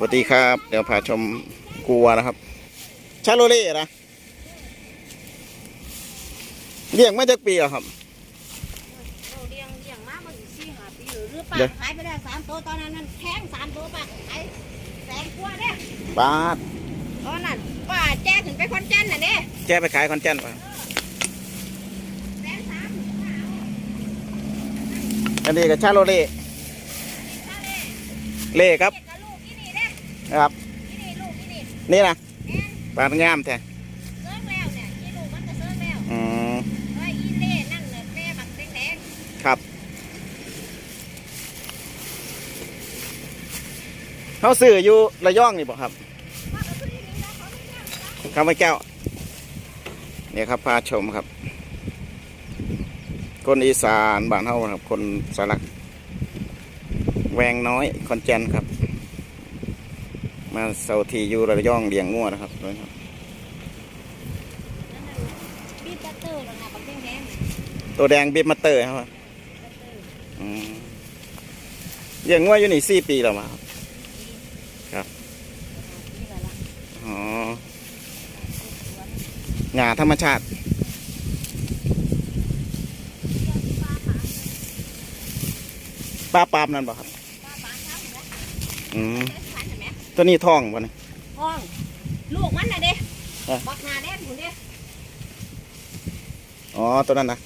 วัสดีครับ เดี๋ยวพาชมกัวนะครับ ชาโลเล่นะเลี้ยงมาจากปีแล้วครับเราเลี้ยงเลี้ยงมามันสี่ห้าปีหรือหรือป้าเดี๋ยวขายไปได้สามตัวตอนนั้นนั่นแพงสามตัวป้าขายแสนกว่าเนี่ยบาทตอนนั้นป้าแจ้ขึ้นไปคอนเจนน่ะเนี่ยแกไปขายคอนเจนป่ะแสนสามอันนี้กับชาโลเล่เล่ครับเด็กกับลูกที่ นี่เนี่ยนะครับที่นี่ลูกที่นี่นี่นะแม่นปานงามแท้เซิร์ฟแล้วเนี่ยอีลูกมันก็เซิร์ฟแล้วอืมเฮ้ยอีเล่นั่นเนี่ยแม่บักแดงครับเขาซื้ออยู่ระยองนี่บ่ครับๆป้าก็ซื้อที่นี่แล้วเขาไม่ได้ข้าวไม้แก้วเนี่ยครับพาชมครับ คนอีสานบ้านเฮาครับ คนสารักแวงน้อยคอนแจนครับ มาเสาทีอยู่ระยองเลี้ยงงัวนะครับด้วยครับนั่นน่ะบีบบัตเตอร์แล้วนะบักแดงๆน่ะตัวแดงบิ๊บมาเตอร์ครับบัตเตอร์อืมเลี้ยงงัวอยู่นี่สี่ปีแล้วมาครับครับนี่ก็ละอ๋อหญ้าธรรมชาติป้าปาป้าปามนั่นบ่ครับป้าปาเช้าอยู่แล้วอืม ตัวนี้ท้องบ่นี่ห้องลูกมันน่ะเด้เอ๊ะบักหนาแดงคุณเด้อ๋อตัวนั้นนะ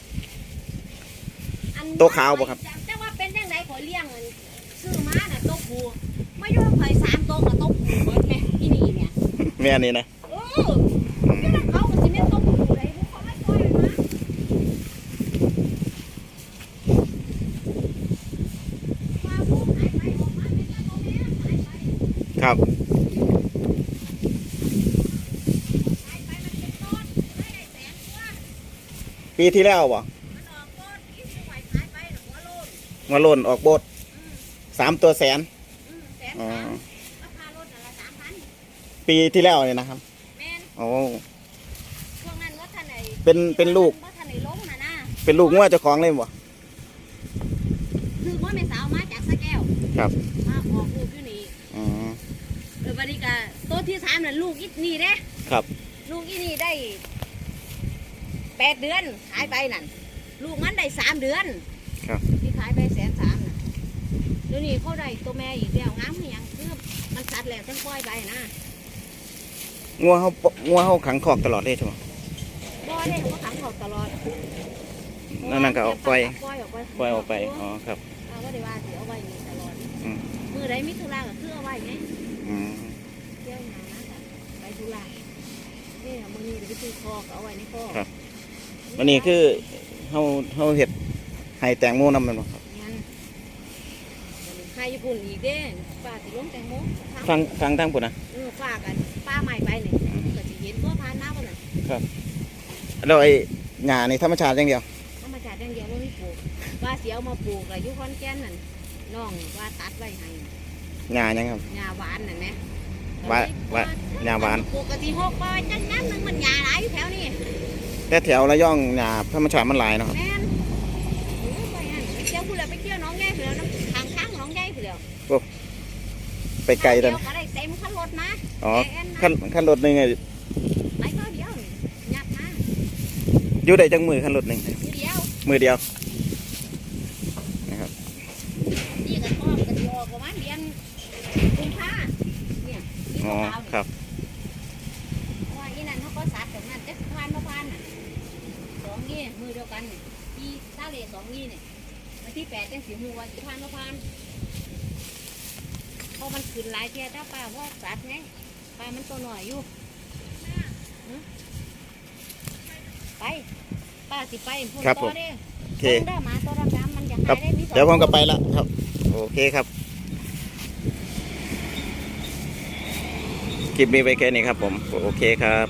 อันตัวขาวบ่ครับแต่ว่าเป็นจังไดขอยเลี้ยงอันซื้อมาน่ะตัวผู้มาอยู่ข่อยสามตัวกับตัวผู้เบิดแม่ที่นี่เนี่ยแม่นี่นะ เอออยู่นั่นเขาก็สิแม่นตัวผู้เลยพวกเขาไม่ปล่อยมันมาว่าผู้หายไปออกมาเป็นตัวแม่หายไป ครับหายไปมันเป็นต้นไม่ได้แสนกว่าปีที่แล้วบ่มันออกต้นอีกสมัยหายไปน่ะหัวโลนมาหล่นออกโบดอืมสามตัวแสนอืมแสนอ๋อสามราคารถน่ะละสามพันปีที่แล้วเนี่ยนะครับแม่นโอ้ช่วงนั้นว่าท่านไหนเป็นเป็นลูกว่าท่านไหนล้มนะนะเป็นลูกงัวเจ้าของเลยบ่คือว่าแม่สาวมาจากสะแก้ว ครับ มาออกลูกอยู่นี่อ๋อ เออวันนี้ก็ตัวที่สามน่ะลูกอีนี่เด้ครับ ลูกอีนี่ได้แปดเดือนขายไปนั่นลูกมันได้สามเดือนครับ ที่ขายไปแสนสามน่ะเดี๋ยวนี้เขาได้ตัวแม่อีกแล้วงามคือหยังคือมันสัดแล้วจังปล่อยไปนะงัวเขาปงัวเขาขังคอกตลอดเลยใช่ไหมบ่ได้เขาขังเขาตลอดนั่นนั่นก็เอาปล่อยปล่อยออกไปปล่อยออกไป อ๋อ ครับ เอาก็ได้ว่าสิเอาไว้นี่ตลอดอืม มือใดมิถุราก็คือเอาไว้ไง อืมเที่ยวงานนะค่ะไปธุระนี่มือนี้เดี๋ยวไปซื้อคอก็เอาไว้ในคอวันนี้คือเขาเขาเห็ดให้แตงโมนำมันบ่ครับงั้นใครญี่ปุ่นอีกเด้ป้าสิลงแตงโมฟังฟังทางปุ่นนะเออฝากกันป้าใหม่ไปนี่ก็สิเห็นตัวพานหน้าคนน่ะแล้วไอ้หญ้านี่ธรรมชาติอย่างเดียวธรรมชาติอย่างเดียวว่าไม่ปลูกว่าเสียวมาปลูกอะอยุคอนแก่นนั่นน้องว่าตัดไว้ให้ หญ้ายังครับหญ้าหวานนั่นแหมหวานหวานหญ้าหวานปลูกกะทิหกปอยจังนั้นนึงมันหญ้าหลายอยู่แถวนี้แต่แถวระยองหญ้าธรรมชาติมันหลายเนาะครับแม่นเออไปหั่นไปเที่ยวพูดแล้วไปเที่ยวหน้องใหญ่พูดแล้วน้ำทางข้างหน้องใหญ่พูดแล้วไปไกลตันเดียวก็ได้เต็มคันรถมาอ๋อแอนนะขั้นขั้นรถหนึ่งอะไปก็เดียวนี่ยัดมาอยู่ได้จังมือขั้นรถหนึ่งทีเดียวมือเดียวนะครับ นี่ก็ชอบกันดีออกประมาณเดือนกุมภาเนี่ยนี่ อ๋อขาวๆครับเพราะว่าอีนั่นเขาก็สัตว์แบบนั้นจะพานมาพานน่ะสองยี่มือเดียวกันนี่อีซาเลสองยี่เนี่ยวันที่แปดจังสิหูวันที่พานมาพานเพราะมันขึ้นหลายเทียถ้าป้าว่าสัตว์ไงป้ามันตัวหน่อยอยู่หึไปป้าสิไปพูดครับต่ผอมเด้โอเคเบิ่งได้หมาตัวดำๆมันจะครัหาบยได้มีสองเดี๋ยวผมก็ตัวไปละครับ โอเคครับ คลิปนี้ไปแค่นี้ครับผม โอเคครับ